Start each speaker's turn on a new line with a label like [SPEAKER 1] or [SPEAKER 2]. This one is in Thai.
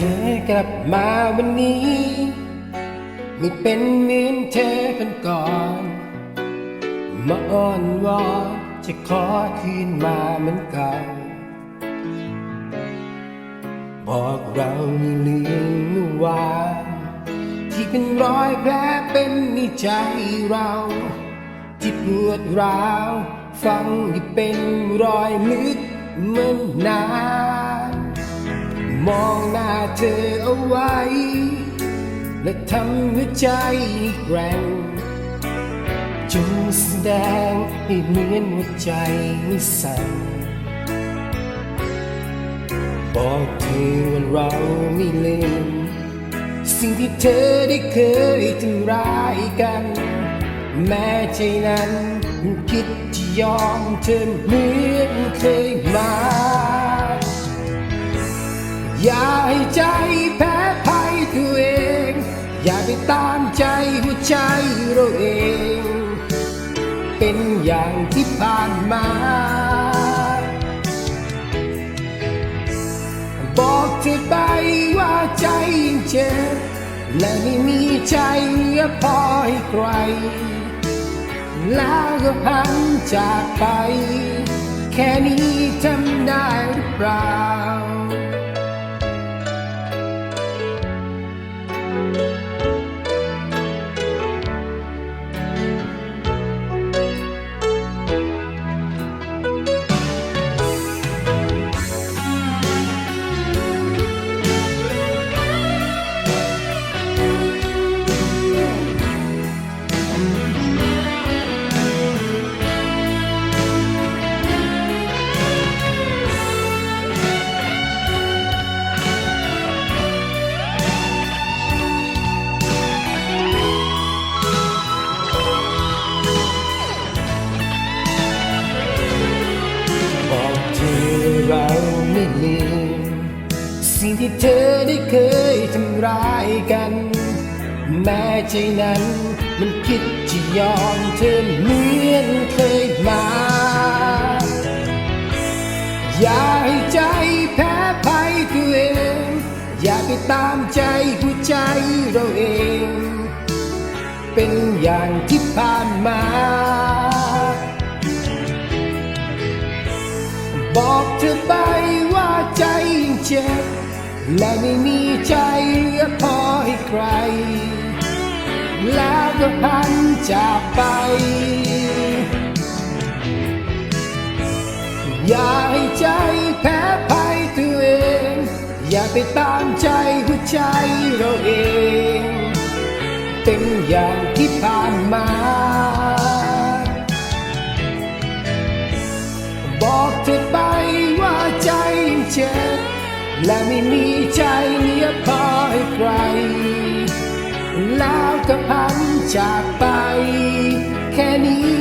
[SPEAKER 1] ธอกลับมาวันนี้ ไม่เป็นเหมือนเธอคนก่อน มาอ้อนวอนจะขอคืนมาเหมือนเก่า บอกเราไม่ลืมเมื่อวานที่เป็นรอยแผลเป็นในใจเราที่ปวดร้าว ฟังที่เป็นรอยลึกเหมือนนาน มองหน้าเธอเอาไว้ และทำหัวใจแกร่งจงแสดงให้เหมือนหัวใจไม่สั่นบอกเธอว่าเราไม่ลืมสิ่งที่เธอได้เคยทำร้ายกัน แม้ใจนั้นมันคิดจะยอมเธอเหมือนเคยมา ใจเราเอง เป็นอย่างที่ผ่านมาบอกเธอไปว่าใจยังเจ็บและไม่มีใจเหลือพอให้ใคร แล้วก็พันจากไป แค่นี้ทำได้หรือเปล่า ที่เธอได้เคยทำร้ายกัน แม้ใจนั้นมันคิดจะยอมเธอเหมือนเคยมา อย่าให้ใจแพ้ภัยตัวเอง อย่าไปตามใจหัวใจเราเอง เป็นอย่างที่ผ่านมาบอกเธอไปว่าง และไม่มีใจเหลือพอให้ใคร แล้วก็พันจากไป อย่าให้ใจแพ้ภัยตัวเอง อย่าไปตามใจหัวใจเราเอง เป็นอย่างที่ผ่านมา และไม่มีใจเลีอพอให้ใคร แล้วก็พันจากไป แค่นี้